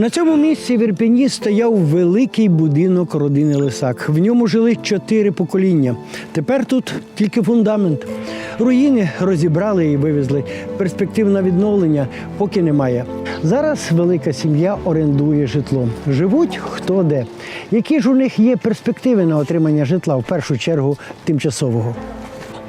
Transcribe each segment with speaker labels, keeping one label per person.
Speaker 1: На цьому місці в Ірпені стояв великий будинок родини Лисак. В ньому жили чотири покоління. Тепер тут тільки фундамент. Руїни розібрали і вивезли. Перспектив на відновлення поки немає. Зараз велика сім'я орендує житло. Живуть хто де. Які ж у них є перспективи на отримання житла в першу чергу тимчасового?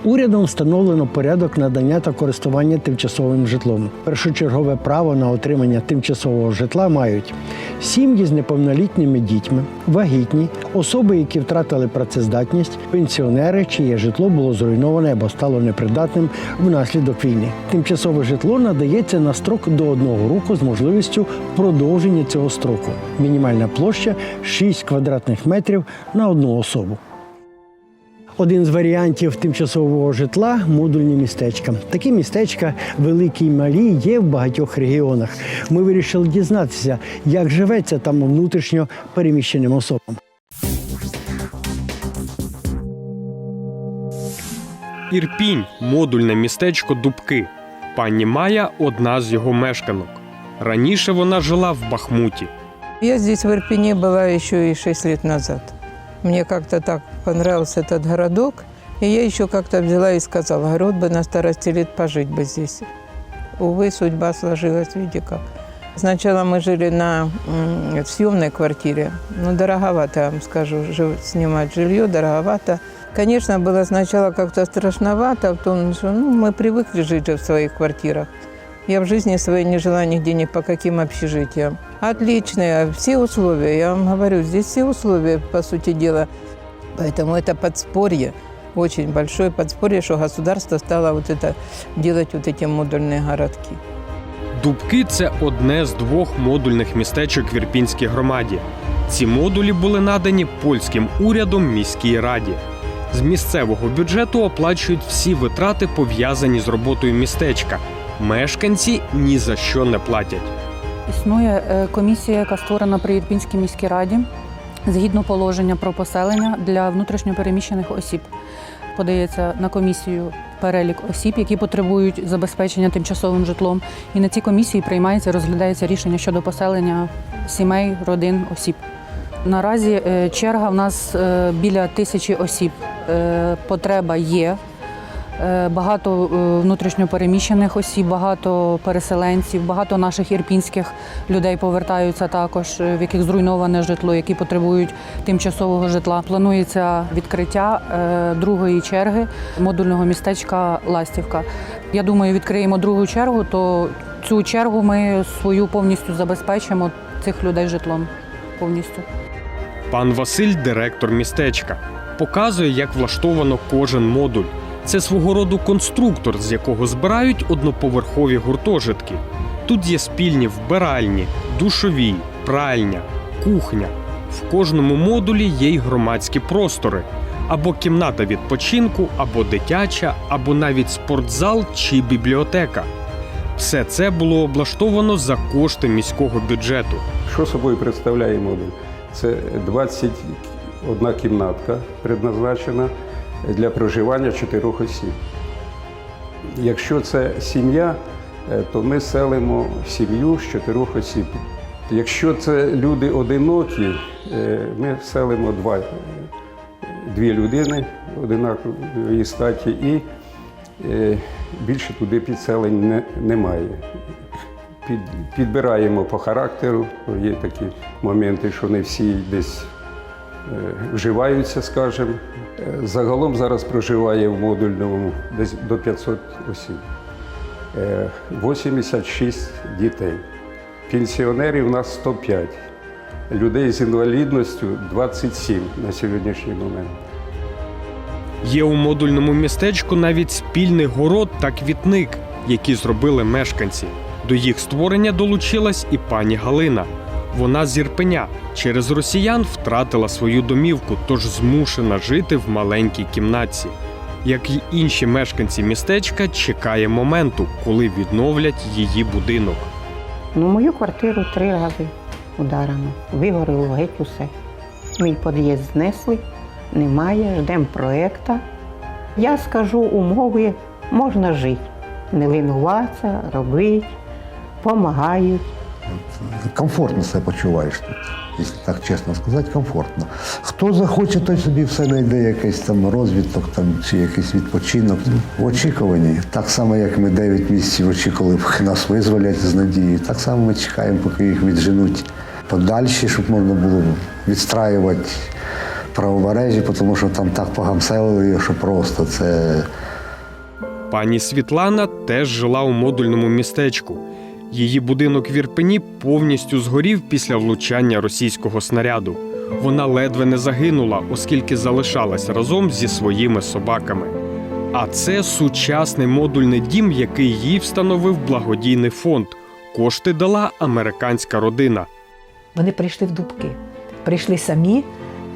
Speaker 1: Урядом встановлено порядок надання та користування тимчасовим житлом. Першочергове право на отримання тимчасового житла мають сім'ї з неповнолітніми дітьми, вагітні, особи, які втратили працездатність, пенсіонери, чиє житло було зруйноване або стало непридатним внаслідок війни. Тимчасове житло надається на строк до одного року з можливістю продовження цього строку. Мінімальна площа 6 квадратних метрів на одну особу. Один з варіантів тимчасового житла модульні містечка. Такі містечка, великі й малі, є в багатьох регіонах. Ми вирішили дізнатися, як живеться там внутрішньо переміщеним особам.
Speaker 2: Ірпінь модульне містечко Дубки. Пані Майя одна з його мешканок. Раніше вона жила в Бахмуті.
Speaker 3: Я здесь в Ирпене была еще и 6 лет назад. Мне как-то так понравился этот городок, и я еще как-то взяла и сказала, говорю, вот бы на старости лет пожить бы здесь. Увы, судьба сложилась, видите как. Сначала мы жили на, м, в съемной квартире, ну, дороговато, я вам скажу, жив- снимать жилье, дороговато. Конечно, было сначала как-то страшновато, а потом, что, ну, мы привыкли жить же в своих квартирах. Я в жизни своей не жила нигде ни по каким общежитиям. Отличные, все условия, я вам говорю, здесь все условия, по сути дела. Поэтому это подспорье, очень большое подспорье, что государство стало вот это делать вот эти модульные городки.
Speaker 2: Дубки це одне з двох модульних містечок в Ірпінській громаді. Ці модулі були надані польським урядом міській раді. З місцевого бюджету оплачують всі витрати, пов'язані з роботою містечка. Мешканці ні за що не платять.
Speaker 4: Існує е, комісія, яка створена при Ірпінській міській раді згідно положення про поселення для внутрішньопереміщених осіб. Подається на комісію перелік осіб, які потребують забезпечення тимчасовим житлом. І на цій комісії приймається, розглядається рішення щодо поселення сімей, родин, осіб. Наразі е, черга в нас е, біля тисячі осіб. Потреба є. Е, Багато е, внутрішньопереміщених осіб, багато переселенців, багато наших ірпінських людей повертаються також, е, в яких зруйноване житло, які потребують тимчасового житла. Планується відкриття другої черги модульного містечка Ластівка. Я думаю, відкриємо другу чергу, то цю чергу ми свою повністю забезпечимо цих людей житлом повністю.
Speaker 2: Пан Василь, директор містечка, показує, як влаштовано кожен модуль. Це свого роду конструктор, з якого збирають одноповерхові гуртожитки. Тут є спільні вбиральні, душові, пральня, кухня. В кожному модулі є й громадські простори, або кімната відпочинку, або дитяча, або навіть спортзал чи бібліотека. Все це було облаштовано за кошти міського бюджету.
Speaker 5: Що собою представляє модуль? Це 21 кімнатка предназначена для проживання чотирьох осіб. Якщо це сім'я, е, то ми селимо сім'ю з чотирьох осіб. Якщо це люди одинокі, е, ми селимо два, е, дві людини одинакової статі і більше туди підселень не, немає під, підбираємо по характеру. Є такі моменти, що не всі десь вживаються, скажімо. Е, Загалом зараз проживає в модульному десь до 500 осіб. Е, 86 дітей. Пенсіонерів у нас 105. Людей з інвалідністю 27 на сьогоднішній момент.
Speaker 2: Є у модульному містечку навіть спільний город та квітник, які зробили мешканці. До їх створення долучилась і пані Галина. Вона з Ірпеня через росіян втратила свою домівку, тож змушена жити в маленькій кімнатці. Як й інші мешканці містечка, чекає моменту, коли відновлять її будинок.
Speaker 6: Ну, мою квартиру три рази ударено. Вигоріло геть усе. Мій під'їзд знесли, немає, ждемо проєкта. Я скажу умови, можна жити. Не линуватися, робити, допомагають.
Speaker 7: Комфортно себе почуваєш тут, якщо так чесно сказати, комфортно. Хто захоче, той собі все знайде якийсь там розвиток там, чи якийсь відпочинок. В очікуванні. Так само, як ми 9 місяців очікували, нас визволять з надією, так само ми чекаємо, поки їх відженуть подальші, щоб можна було відстраювати правобережжя, тому що там так погамселили, що просто це.
Speaker 2: Пані Світлана теж жила у модульному містечку. Її будинок в Ірпені повністю згорів після влучання російського снаряду. Вона ледве не загинула, оскільки залишалась разом зі своїми собаками. А це сучасний модульний дім, який їй встановив благодійний фонд. Кошти дала американська родина.
Speaker 8: Вони прийшли в дубки, прийшли самі,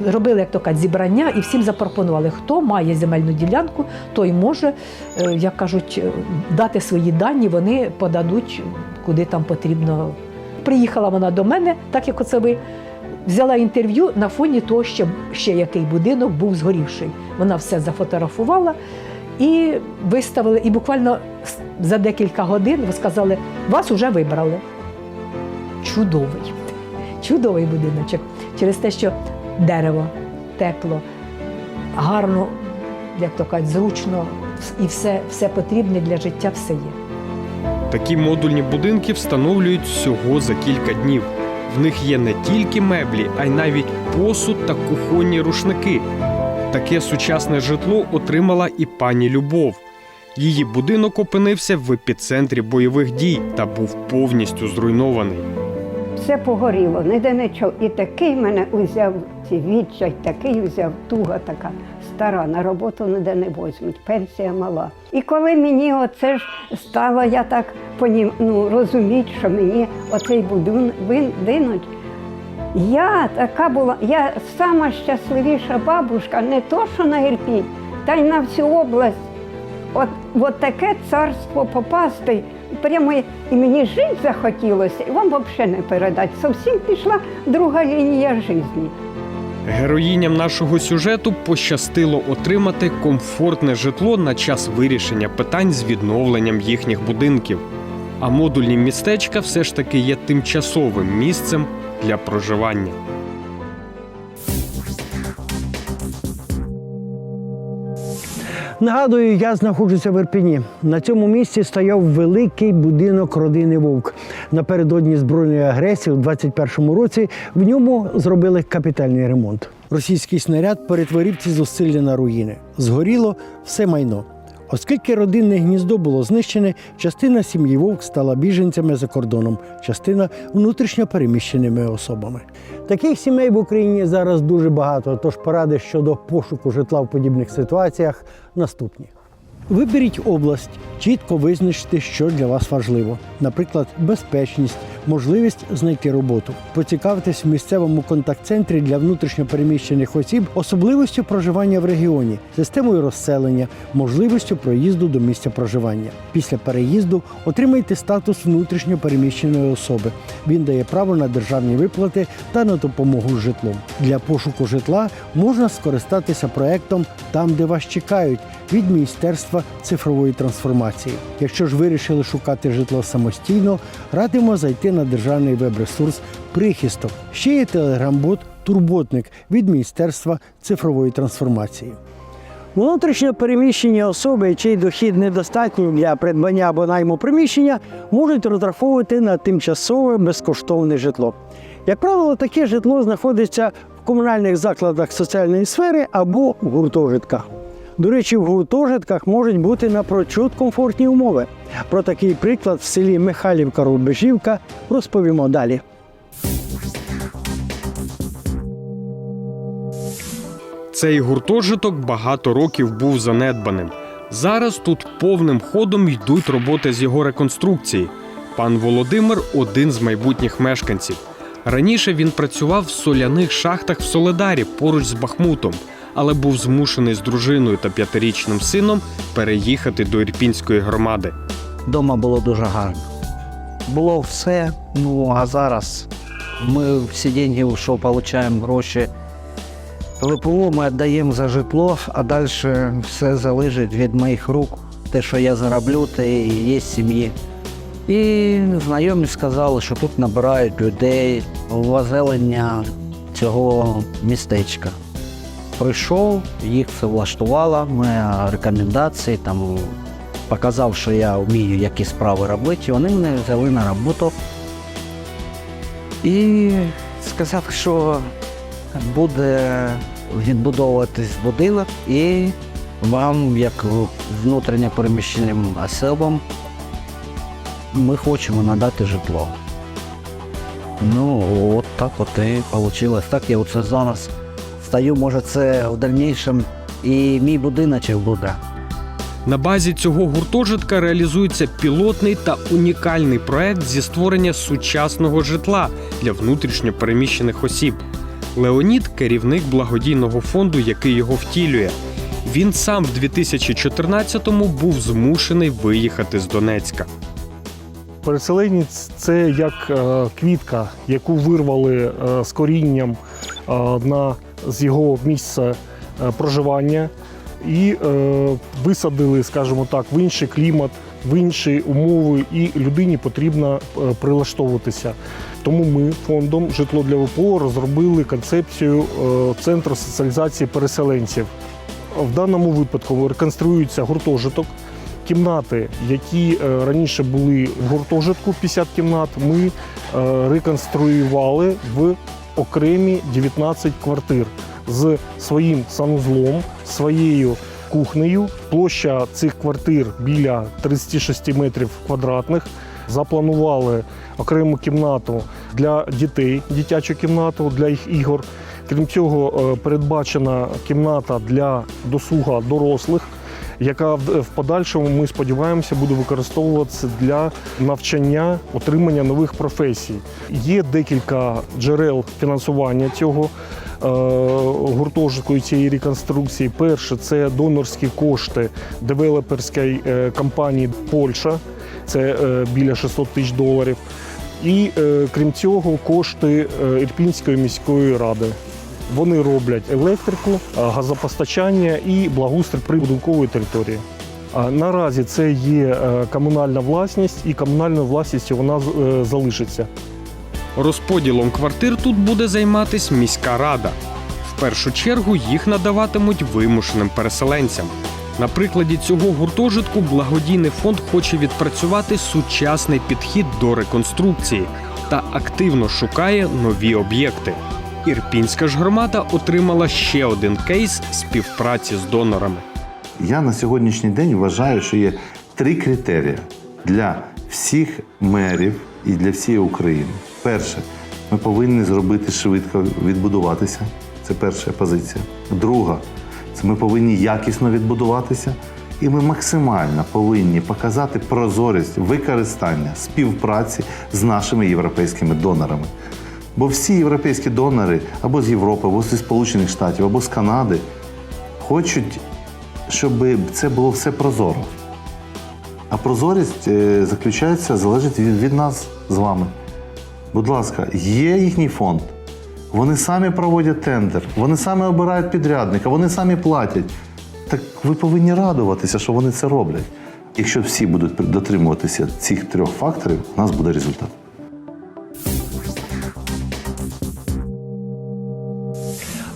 Speaker 8: робили, як то кажуть, зібрання і всім запропонували, хто має земельну ділянку, той може, е, як кажуть, е, дати свої дані, вони подадуть куди там потрібно. Приїхала вона до мене, так як оце ви. Взяла інтерв'ю на фоні того, що ще який будинок був згорівший. Вона все зафотографувала і виставили. І буквально за декілька годин ви сказали, вас уже вибрали. Чудовий чудовий будиночок через те, що дерево, тепло, гарно, як то кажуть, зручно і все, все потрібне для життя все є.
Speaker 2: Такі модульні будинки встановлюють всього за кілька днів. В них є не тільки меблі, а й навіть посуд та кухонні рушники. Таке сучасне житло отримала і пані Любов. Її будинок опинився в епіцентрі бойових дій та був повністю зруйнований.
Speaker 9: Все погоріло, ніде нічого. І такий мене узяв ці відчай, такий взяв туга така стара, на роботу ніде не возьмуть, пенсія мала. І коли мені оце ж стало, я так понім, ну, розуміти, що мені оцей будинок будинок, я така була, я сама щасливіша бабушка, не то, що на Ірпінь, та й на всю область. От, от таке царство попасти, прямо і мені жити захотілося, і вам взагалі не передати. Зовсім пішла друга лінія життя.
Speaker 2: Героїням нашого сюжету пощастило отримати комфортне житло на час вирішення питань з відновленням їхніх будинків. А модульні містечка все ж таки є тимчасовим місцем для проживання.
Speaker 1: Нагадую, я знаходжуся в Ірпіні. На цьому місці стояв великий будинок родини Вовк. Напередодні збройної агресії у 21-му році в ньому зробили капітальний ремонт. Російський снаряд перетворив ці зусилля на руїни. Згоріло все майно. Оскільки родинне гніздо було знищене, частина сім'ї Вовк стала біженцями за кордоном, частина внутрішньо переміщеними особами. Таких сімей в Україні зараз дуже багато, тож поради щодо пошуку житла в подібних ситуаціях наступні. Виберіть область, чітко визначте, що для вас важливо, наприклад, безпечність, можливість знайти роботу. Поцікавтесь в місцевому контакт-центрі для внутрішньопереміщених осіб особливістю проживання в регіоні, системою розселення, можливістю проїзду до місця проживання. Після переїзду отримайте статус внутрішньопереміщеної особи. Він дає право на державні виплати та на допомогу з житлом. Для пошуку житла можна скористатися проектом там, де вас чекають від Міністерства цифрової трансформації. Якщо ж вирішили шукати житло самостійно, радимо зайти на державний веб-ресурс Прихисток. Ще є телеграм-бот Турботник від Міністерства цифрової трансформації. Внутрішньо переміщені особи, чий дохід недостатній для придбання або найму приміщення, можуть розраховувати на тимчасове безкоштовне житло. Як правило, таке житло знаходиться в комунальних закладах соціальної сфери або в гуртожитках. До речі, в гуртожитках можуть бути напрочуд комфортні умови. Про такий приклад в селі Михайлівка Рубежівка розповімо далі.
Speaker 2: Цей гуртожиток багато років був занедбаним. Зараз тут повним ходом йдуть роботи з його реконструкції. Пан Володимир один з майбутніх мешканців. Раніше він працював в соляних шахтах в Соледарі поруч з Бахмутом, але був змушений з дружиною та п'ятирічним сином переїхати до Ірпінської громади.
Speaker 10: Дома було дуже гарно. Було все. Ну а зараз ми всі деньги, що отримуємо гроші ВПО, ми віддаємо за житло, а далі все залежить від моїх рук. Те, що я зароблю, те і є сім'ї. І знайомі сказали, що тут набирають людей в озелення цього містечка. Прийшов, їх все влаштувало, моя рекомендації, там показав, що я вмію які справи робити, вони мене взяли на роботу. І сказав, що буде відбудовуватись будинок, і вам, як внутрішньо переміщеним особам, ми хочемо надати житло. Ну, от так от і вийшло. Так я оце зараз стою, може це в дальнішому і мій будиночок буде.
Speaker 2: На базі цього гуртожитка реалізується пілотний та унікальний проект зі створення сучасного житла для внутрішньо переміщених осіб. Леонід керівник благодійного фонду, який його втілює. Він сам в 2014-му був змушений виїхати з Донецька.
Speaker 11: Переселенець це як е, квітка, яку вирвали е, з корінням е, на, з його місця е, проживання і е, висадили, скажімо так, в інший клімат, в інші умови, і людині потрібно е, прилаштовуватися. Тому ми фондом Житло для ВПО розробили концепцію центру соціалізації переселенців. В даному випадку реконструюється гуртожиток. Кімнати, які раніше були в гуртожитку, 50 кімнат, ми реконструювали в окремі 19 квартир з своїм санузлом, своєю кухнею. Площа цих квартир біля 36 метрів квадратних. Запланували окрему кімнату для дітей, дитячу кімнату для їх ігор. Крім цього, е, передбачена кімната для досуга дорослих, яка в подальшому ми сподіваємося буде використовуватися для навчання, отримання нових професій. Є декілька джерел фінансування цього е, гуртожитку цієї реконструкції. Перше це донорські кошти девелоперської е, компанії Польща, це е, біля 600 тисяч доларів. І крім цього, кошти Ірпінської міської ради. Вони роблять електрику, е, газопостачання і благоустрій прибудинкової території. Наразі це є е, комунальна власність, і комунальною власністю вона е, залишиться.
Speaker 2: Розподілом квартир тут буде займатись міська рада. В першу чергу їх надаватимуть вимушеним переселенцям. На прикладі цього гуртожитку благодійний фонд хоче відпрацювати сучасний підхід до реконструкції та активно шукає нові об'єкти. Ірпінська ж громада отримала ще один кейс співпраці з донорами.
Speaker 12: Я на сьогоднішній день вважаю, що є три критерії для всіх мерів і для всієї України. Перше, ми повинні зробити швидко відбудуватися. Це перша позиція. Друга, це ми повинні якісно відбудуватися. І ми максимально повинні показати прозорість використання співпраці з нашими європейськими донорами. Бо всі європейські донори або з Європи, або зі Сполучених Штатів, або з Канади хочуть щоб це було все прозоро. А прозорість е, заключається, залежить від, від нас з вами. Будь ласка, є їхній фонд. Вони самі проводять тендер, вони самі обирають підрядника, вони самі платять. Так ви повинні радуватися, що вони це роблять. Якщо всі будуть дотримуватися цих трьох факторів, у нас буде результат.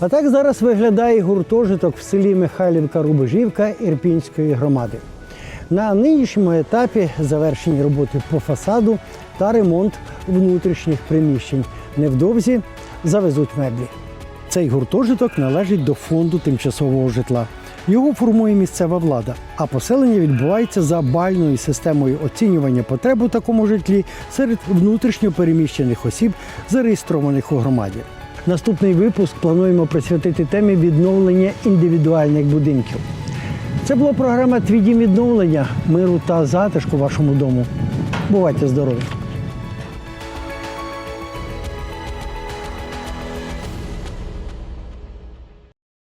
Speaker 1: А так зараз виглядає гуртожиток в селі Михайлівка Рубежівка Ірпінської громади. На нинішньому етапі завершені роботи по фасаду та ремонт внутрішніх приміщень. Невдовзі завезуть меблі. Цей гуртожиток належить до фонду тимчасового житла. Його формує місцева влада, а поселення відбувається за бальною системою оцінювання потреб у такому житлі серед внутрішньо переміщених осіб, зареєстрованих у громаді. Наступний випуск плануємо присвятити темі відновлення індивідуальних будинків. Це була програма Твій дім відновлення миру та затишку вашому дому. Бувайте здорові!